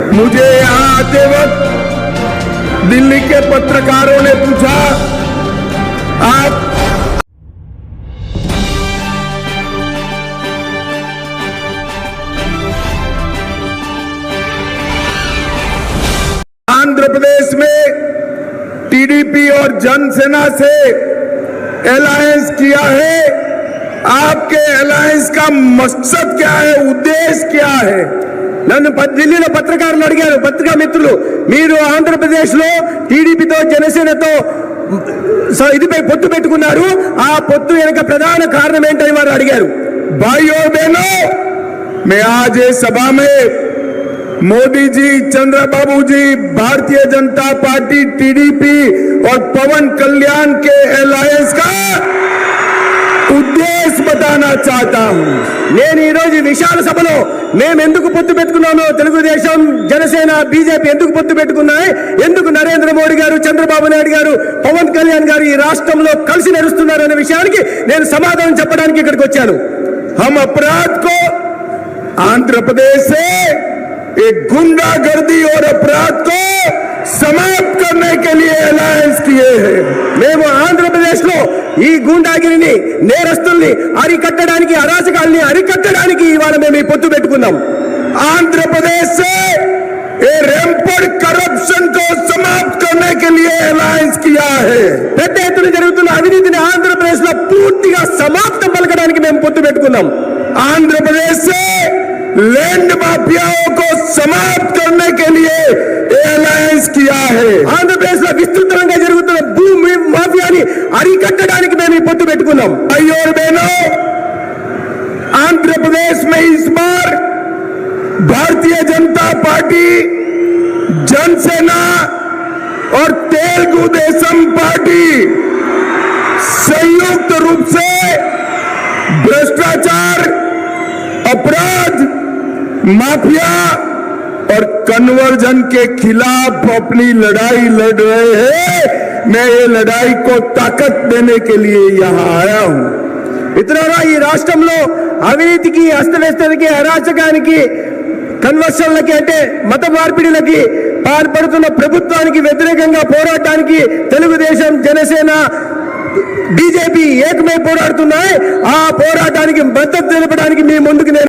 मुझे यहाँ आते वक्त दिल्ली के पत्रकारों ने पूछा, आप आंध्र प्रदेश में टीडीपी और जनसेना से अलायंस किया है। आपके अलायंस का मकसद क्या है उद्देश्य क्या है నన్ను ప- ఢిల్లీలో పత్రికారులు అడిగారు పత్రికా మిత్రులు మీరు ఆంధ్రప్రదేశ్ లో టీడీపీతో జనసేనతో స- ఇదిపై పొత్తు పెట్టుకున్నారు ఆ పొత్తు వెనుక ప్రధాన కారణం ఏంటని వారు అడిగారు भाइयों और बहनों मैं आज इस सभा में मोदी जी चंद्रबाबू जी भारतीय जनता पार्टी टीडीपी और पवन कल्याण के अलायंस का उद्देश्य बताना चाहता हूं నేను ఈ రోజు ఈ విశాల సభలో మేము ఎందుకు పొత్తు పెట్టుకున్నామో తెలుగుదేశం జనసేన బీజేపీ ఎందుకు పొత్తు పెట్టుకున్నాయి ఎందుకు నరేంద్ర మోడీ గారు చంద్రబాబు నాయుడు గారు పవన్ కళ్యాణ్ గారు ఈ రాష్ట్రంలో కలిసి నడుస్తున్నారు అనే విషయానికి నేను సమాధానం చెప్పడానికి ఇక్కడికి వచ్చాను हम अपराध को आंध्र प्रदेश से एक गुंडागर्दी और अपराध మేము ఆంధ్రప్రదేశ్ లో ఈ గూండాగిరిని నేరస్తుల్ని అరికట్టడానికి అరాచకాల్ని అరికట్టడానికి ఇవాళ మేము ఈ పొత్తు పెట్టుకున్నాం आंध्र प्रदेश से ये रैम्पड करप्शन को समाप्त करने के लिए अलायंस किया है పెద్ద ఎత్తున జరుగుతున్న అవినీతిని ఆంధ్రప్రదేశ్ లో పూర్తిగా సమాప్తం పలకడానికి మేము పొత్తు పెట్టుకున్నాం आंध्र प्रदेश से लैंड माफियाओं को समाप्त करने के लिए ये अलायंस किया है ఆంధ్రప్రదేశ్ లో విస్తృతంగా జరుగుతున్న భూమి మాఫియాని అరికట్టడానికి మేము ఈ పొత్తు పెట్టుకున్నాం भाइयों और बहनों आंध्र प्रदेश में इस बार भारतीय जनता पार्टी जनसेना और तेलुगु देशम पार्टी संयुक्त रूप से भ्रष्टाचार अपराध माफिया और कन्वर्जन के खिलाफ अपनी लड़ाई लड़ रहे हैं मैं ये लड़ाई को ताकत देने के लिए यहाँ आया हूँ మిత్రులారా ఈ రాష్ట్రంలో అవినీతికి అస్తవ్యస్తకి అరాచకానికి కన్వర్షన్లకి అంటే మత మార్పిడిలకి పాల్పడుతున్న ప్రభుత్వానికి వ్యతిరేకంగా పోరాటానికి తెలుగుదేశం జనసేన బీజేపీ ఏకమై పోరాడుతున్నాయి ఆ పోరాటానికి మద్దతు తెలపడానికి మీ ముందుకు నేను